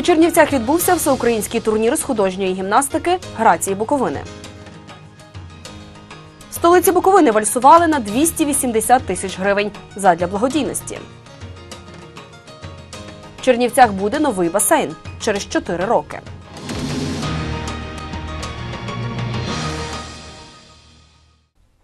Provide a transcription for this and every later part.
У Чернівцях відбувся всеукраїнський турнір з художньої гімнастики Грації Буковини. Столиці Буковини вальсували на 280 тисяч гривень задля благодійності. В Чернівцях буде новий басейн через 4 роки.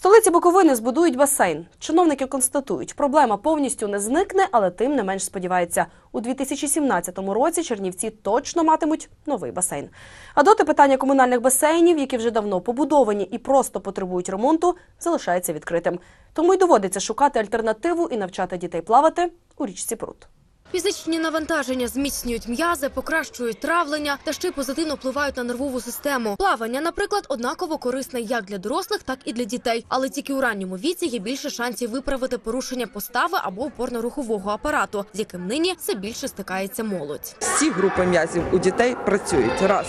Столиці Буковини збудують басейн. Чиновники констатують, проблема повністю не зникне, але тим не менш сподіваються, у 2017 році Чернівці точно матимуть новий басейн. А доти питання комунальних басейнів, які вже давно побудовані і просто потребують ремонту, залишається відкритим. Тому й доводиться шукати альтернативу і навчати дітей плавати у річці Прут. Фізичні навантаження зміцнюють м'язи, покращують травлення та ще й позитивно впливають на нервову систему. Плавання, наприклад, однаково корисне як для дорослих, так і для дітей. Але тільки у ранньому віці є більше шансів виправити порушення постави або опорно-рухового апарату, з яким нині все більше стикається молодь. Всі групи м'язів у дітей працюють. Раз.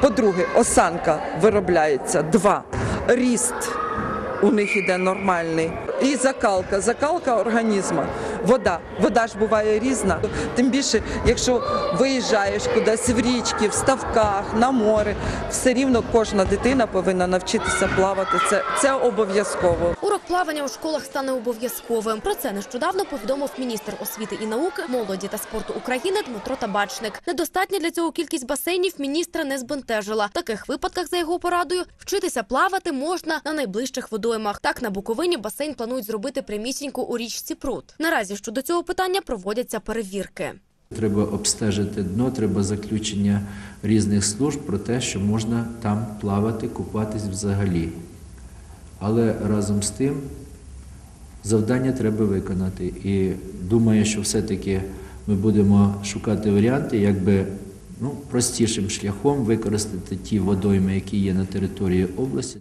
По-друге, осанка виробляється. Два. Ріст у них іде нормальний. І закалка, закалка організму. Вода. Вода ж буває різна. Тим більше, якщо виїжджаєш кудись в річки, в ставках, на море, все рівно кожна дитина повинна навчитися плавати. Це, це обов'язково. Урок плавання у школах стане обов'язковим. Про це нещодавно повідомив міністр освіти і науки, молоді та спорту України Дмитро Табачник. Недостатня для цього кількість басейнів міністра не збентежила. В таких випадках, за його порадою, вчитися плавати можна на найближчих водоймах. Так на Буковині басейн планують зробити прямісінько у річці Прут. Наразі щодо цього питання проводяться перевірки. Треба обстежити дно, треба заключення різних служб про те, що можна там плавати, купатись взагалі. Але разом з тим завдання треба виконати. І думаю, що все-таки ми будемо шукати варіанти, як би ну, простішим шляхом використати ті водойми, які є на території області.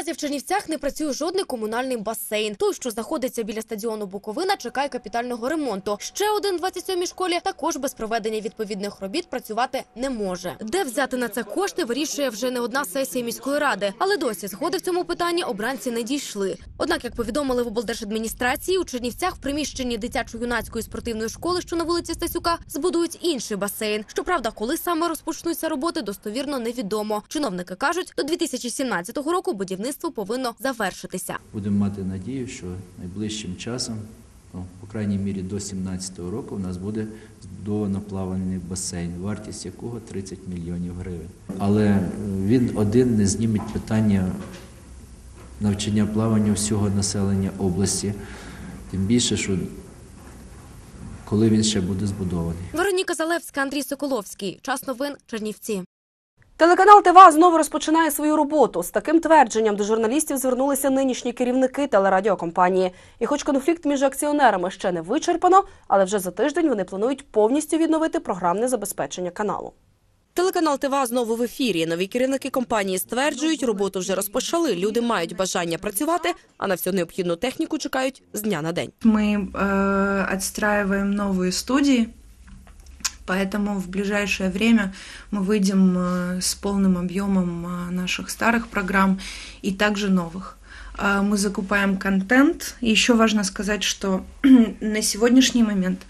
Наразі в Чернівцях не працює жодний комунальний басейн. Той, що знаходиться біля стадіону Буковина, чекає капітального ремонту. Ще один в 27-й школі також без проведення відповідних робіт працювати не може. Де взяти на це кошти, вирішує вже не одна сесія міської ради. Але досі згоди в цьому питанні обранці не дійшли. Однак, як повідомили в облдержадміністрації, у Чернівцях в приміщенні дитячо-юнацької спортивної школи, що на вулиці Стасюка, збудують інший басейн. Щоправда, коли саме розпочнуться роботи, достовірно невідомо. Чиновники кажуть, до 2017 року будівництво повинно завершитися. Будемо мати надію, що найближчим часом, ну, по крайній мірі до 2017 року, у нас буде збудовано плавальний басейн, вартість якого 30 мільйонів гривень. Але е, він один не зніметь питання навчання плаванню всього населення області. Тим більше, що коли він ще буде збудований. Вероніка Залевська, Андрій Соколовський. Час новин Чернівці. Телеканал ТВА знову розпочинає свою роботу. З таким твердженням до журналістів звернулися нинішні керівники телерадіокомпанії. І хоч конфлікт між акціонерами ще не вичерпано, але вже за тиждень вони планують повністю відновити програмне забезпечення каналу. Телеканал ТВА знову в ефірі. Нові керівники компанії стверджують, роботу вже розпочали. Люди мають бажання працювати, а на всю необхідну техніку чекають з дня на день. Мы э, отстраиваем новые студии, поэтому в ближайшее время мы выйдем э, с полным объемом э, наших старых программ и также новых. Э, Мы закупаем контент. И Еще важно сказать, что на сегодняшний момент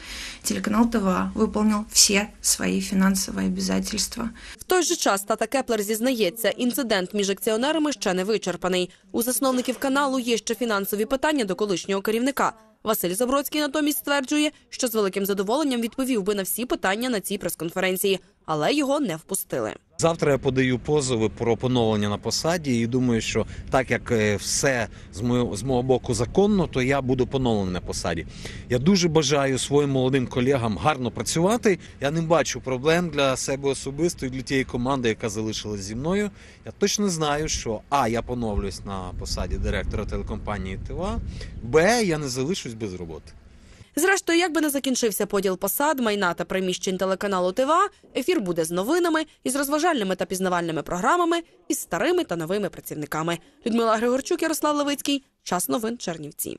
телеканал ТВА выполнил все свои финансовые обязательства. В той же час Тата Кеплер зізнається, інцидент між акціонерами ще не вичерпаний. У засновників каналу є ще фінансові питання до колишнього керівника. Василь Забродський натомість стверджує, що з великим задоволенням відповів би на всі питання на цій прес-конференції, але його не впустили. Завтра я подаю позови про поновлення на посаді і думаю, що так як е, все з мого, з мого боку законно, то я буду поновлений на посаді. Я дуже бажаю своїм молодим колегам гарно працювати. Я не бачу проблем для себе особисто і для тієї команди, яка залишилась зі мною. Я точно знаю, що а я поновлюсь на посаді директора телекомпанії ТВА, б я не залишусь без роботи. Зрештою, як би не закінчився поділ посад, майна та приміщень телеканалу ТВА, ефір буде з новинами, із розважальними та пізнавальними програмами, із старими та новими працівниками. Людмила Григорчук, Ярослав Левицький. Час новин Чернівці.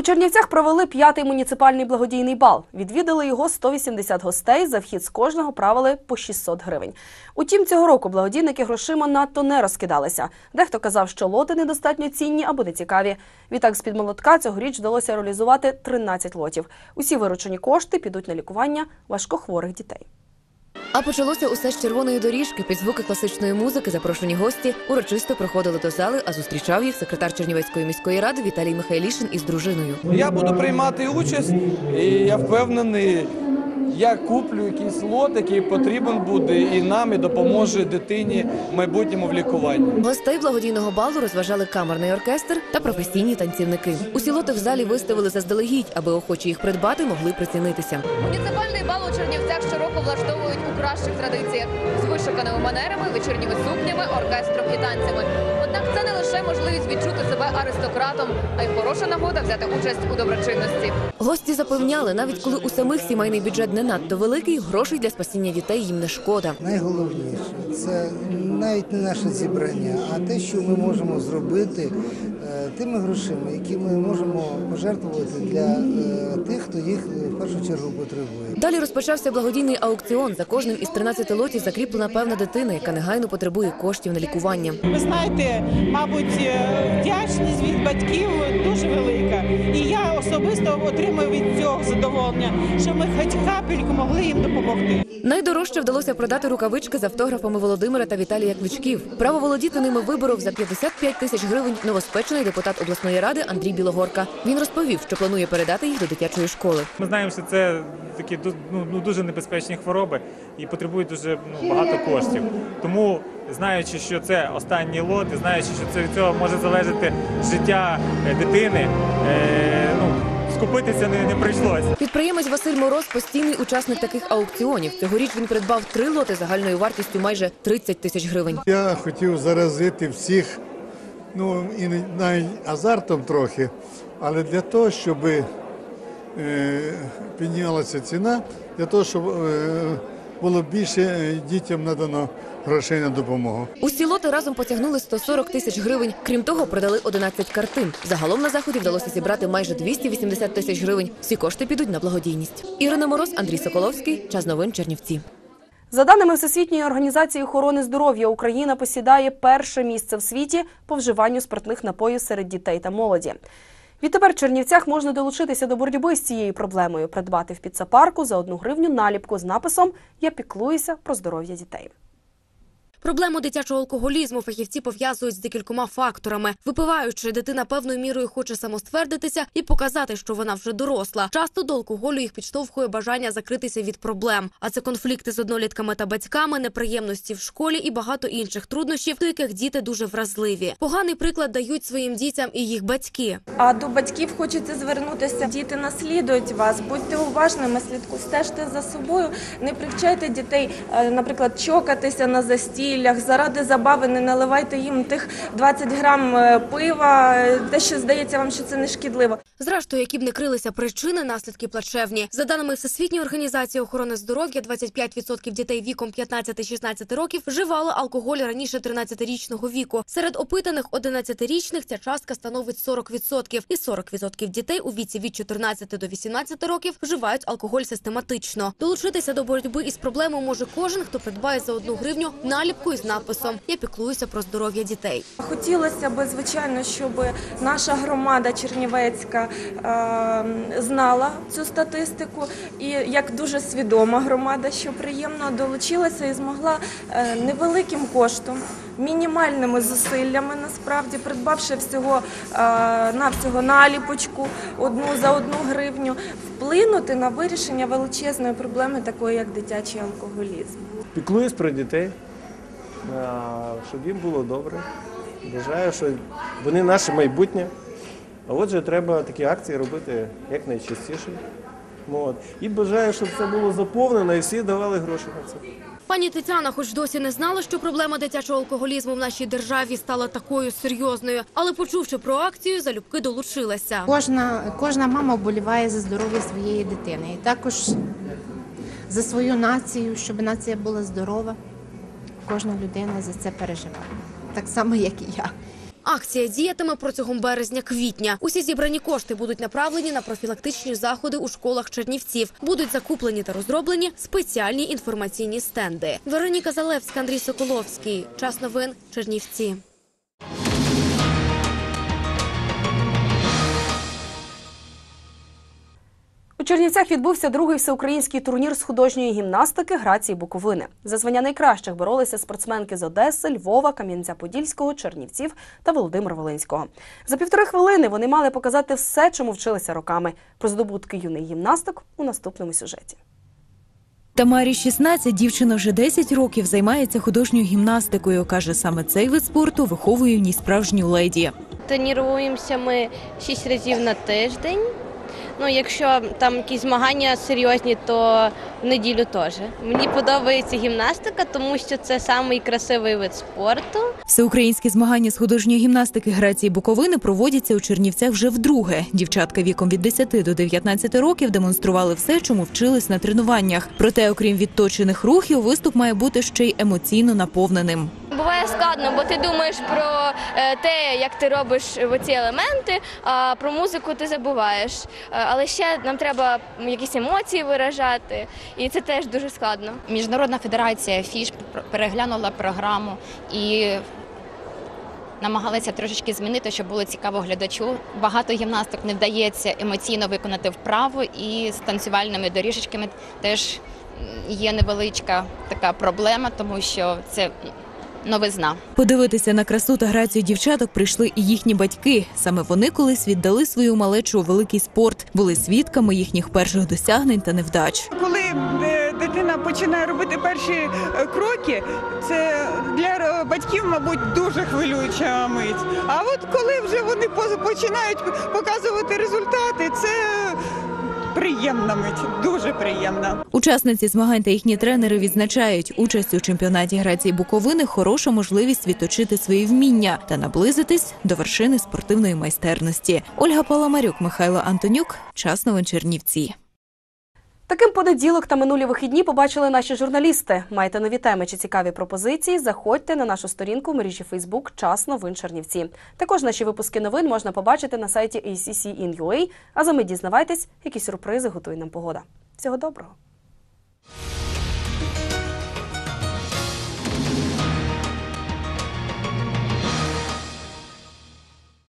У Чернівцях провели п'ятий муніципальний благодійний бал. Відвідали його 180 гостей. За вхід з кожного правили по 600 гривень. Утім, цього року благодійники грошима надто не розкидалися. Дехто казав, що лоти недостатньо цінні або не цікаві. Відтак, з під молотка цьогоріч вдалося реалізувати 13 лотів. Усі виручені кошти підуть на лікування важкохворих дітей. А почалося усе з червоної доріжки. Під звуки класичної музики запрошені гості урочисто приходили до зали, а зустрічав їх секретар Чернівецької міської ради Віталій Михайлішин із дружиною. Я буду приймати участь, і я впевнений, я куплю якийсь лот, який потрібен буде і нам, і допоможе дитині в майбутньому в лікуванні. Гостей благодійного балу розважали камерний оркестр та професійні танцівники. Усі лоти в залі виставили заздалегідь, аби охочі їх придбати могли прицінитися. Муніципальний бал у Чернівцях щороку влаштовують у кращих традиціях з вишуканими манерами, вечірніми сукнями, оркестром і танцями. Однак це не лише можливість відчути себе аристократом, а й хороша нагода взяти участь у доброчинності. Гості запевняли, навіть коли у самих сімейний бюджет не надто великий, грошей для спасіння дітей їм не шкода. Найголовніше це навіть не наше зібрання, а те, що ми можемо зробити е, тими грошима, які ми можемо пожертвувати для е, їх е, в першу чергу потребує. Далі розпочався благодійний аукціон. За кожним із 13 лотів закріплена певна дитина, яка негайно потребує коштів на лікування. Ви знаєте, мабуть, е, вдячність від батьків дуже велика. І я особисто отримую від цього задоволення, що ми хоч капельку могли їм допомогти. Найдорожче вдалося продати рукавички з автографами Володимира та Віталія Кличків. Право володіти ними виборов за 55 тисяч гривень новоспечений депутат обласної ради Андрій Білогорка. Він розповів, що планує передати їх до дитячої школи. Ми знаємо, що це такі ну, ну, дуже небезпечні хвороби і потребують дуже ну, багато коштів. Тому, знаючи, що це останній лот, і знаючи, що це від цього може залежати життя е, дитини, е, ну, скупитися не, не прийшлося. Підприємець Василь Мороз постійний учасник таких аукціонів. Цьогоріч він придбав три лоти загальною вартістю майже 30 тисяч гривень. Я хотів заразити всіх, ну і не- навіть азартом трохи, але для того, щоб е, піднялася ціна, для того, щоб е, було більше е, дітям надано грошей на допомогу. Усі лоти разом потягнули 140 тисяч гривень. Крім того, продали 11 картин. Загалом на заході вдалося зібрати майже 280 тисяч гривень. Всі кошти підуть на благодійність. Ірина Мороз, Андрій Соколовський. Час новин Чернівці. За даними Всесвітньої організації охорони здоров'я, Україна посідає перше місце в світі по вживанню спиртних напоїв серед дітей та молоді. Відтепер в Чернівцях можна долучитися до боротьби з цією проблемою, придбати в піцепарку за одну гривню наліпку з написом Я піклуюся про здоров'я дітей. Проблему дитячого алкоголізму фахівці пов'язують з декількома факторами. Випиваючи, дитина певною мірою хоче самоствердитися і показати, що вона вже доросла. Часто до алкоголю їх підштовхує бажання закритися від проблем. А це конфлікти з однолітками та батьками, неприємності в школі і багато інших труднощів, до яких діти дуже вразливі. Поганий приклад дають своїм дітям і їх батьки. А до батьків хочеться звернутися. Діти наслідують вас, будьте уважними, слідку стежте за собою. Не привчайте дітей, е, наприклад, чокатися на застіллях. Заради забави не наливайте їм тих 20 грам е, пива, те, що здається вам, що це не шкідливо. Зрештою, які б не крилися причини, наслідки плачевні. За даними Всесвітньої організації охорони здоров'я, 25% дітей віком 15-16 років вживали алкоголь раніше 13-річного віку. Серед опитаних 11-річних ця частка становить 40%. І 40% дітей у віці від 14 до 18 років вживають алкоголь систематично. Долучитися до боротьби із проблемою може кожен, хто придбає за одну гривню наліпку із написом Я піклуюся про здоров'я дітей. Хотілося б, звичайно, щоб наша громада Чернівецька е, знала цю статистику, і як дуже свідома громада, що приємно долучилася і змогла е, невеликим коштом, мінімальними зусиллями, насправді придбавши всього е, навсього наліпочку одну за одну гривню, вплинути на вирішення величезної проблеми, такої як дитячий алкоголізм. Піклуюсь про дітей, щоб їм було добре. Бажаю, що вони наше майбутнє. А отже, треба такі акції робити якнайчастіше. От. І бажаю, щоб це було заповнено і всі давали гроші на це. Пані Тетяна, хоч досі не знала, що проблема дитячого алкоголізму в нашій державі стала такою серйозною, але почувши про акцію, залюбки долучилася. Кожна, кожна мама вболіває за здоров'я своєї дитини. І також за свою націю, щоб нація була здорова. Кожна людина за це переживає. Так само, як і я. Акція діятиме протягом березня-квітня. Усі зібрані кошти будуть направлені на профілактичні заходи у школах Чернівців. Будуть закуплені та розроблені спеціальні інформаційні стенди. Вероніка Залевська, Андрій Соколовський. Час новин Чернівці. Чернівцях відбувся другий всеукраїнський турнір з художньої гімнастики Грації Буковини. За звання найкращих боролися спортсменки з Одеси, Львова, Кам'янця-Подільського, Чернівців та Володимира Волинського. За півтори хвилини вони мали показати все, чому вчилися роками. Про здобутки юних гімнасток у наступному сюжеті. Тамарі 16, дівчина вже 10 років займається художньою гімнастикою. Каже, саме цей вид спорту виховує в ній справжню леді. Тренуємося ми 6 разів на тиждень. Ну, якщо там якісь змагання серйозні, то в неділю теж. Мені подобається гімнастика, тому що це самий красивий вид спорту. Всеукраїнські змагання з художньої гімнастики Грації Буковини проводяться у Чернівцях вже вдруге. Дівчатка віком від 10 до 19 років демонстрували все, чому вчились на тренуваннях. Проте, окрім відточених рухів, виступ має бути ще й емоційно наповненим. Буває складно, бо ти думаєш про е, те, як ти робиш ці елементи, а про музику ти забуваєш. Е, Але ще нам треба якісь емоції виражати, і це теж дуже складно. Міжнародна федерація ФІШ переглянула програму і намагалися трошечки змінити, щоб було цікаво глядачу. Багато гімнасток не вдається емоційно виконати вправу, і з танцювальними доріжечками теж є невеличка така проблема, тому що це новизна. Подивитися на красу та грацію дівчаток прийшли і їхні батьки. Саме вони колись віддали свою малечу у великий спорт, були свідками їхніх перших досягнень та невдач. Коли е, дитина починає робити перші е, кроки, це для е, батьків, мабуть, дуже хвилююча мить. А от коли вже вони по- починають показувати результати, це приємна мить, дуже приємна. Учасниці змагань та їхні тренери відзначають, участь у чемпіонаті Грації Буковини хороша можливість відточити свої вміння та наблизитись до вершини спортивної майстерності. Ольга Паламарюк, Михайло Антонюк. Час новин Чернівці. Таким понеділок та минулі вихідні побачили наші журналісти. Маєте нові теми чи цікаві пропозиції? Заходьте на нашу сторінку в мережі Фейсбук Час новин Чернівці. Також наші випуски новин можна побачити на сайті ACC.in.ua, А за ми дізнавайтесь, які сюрпризи готує нам погода. Всього доброго!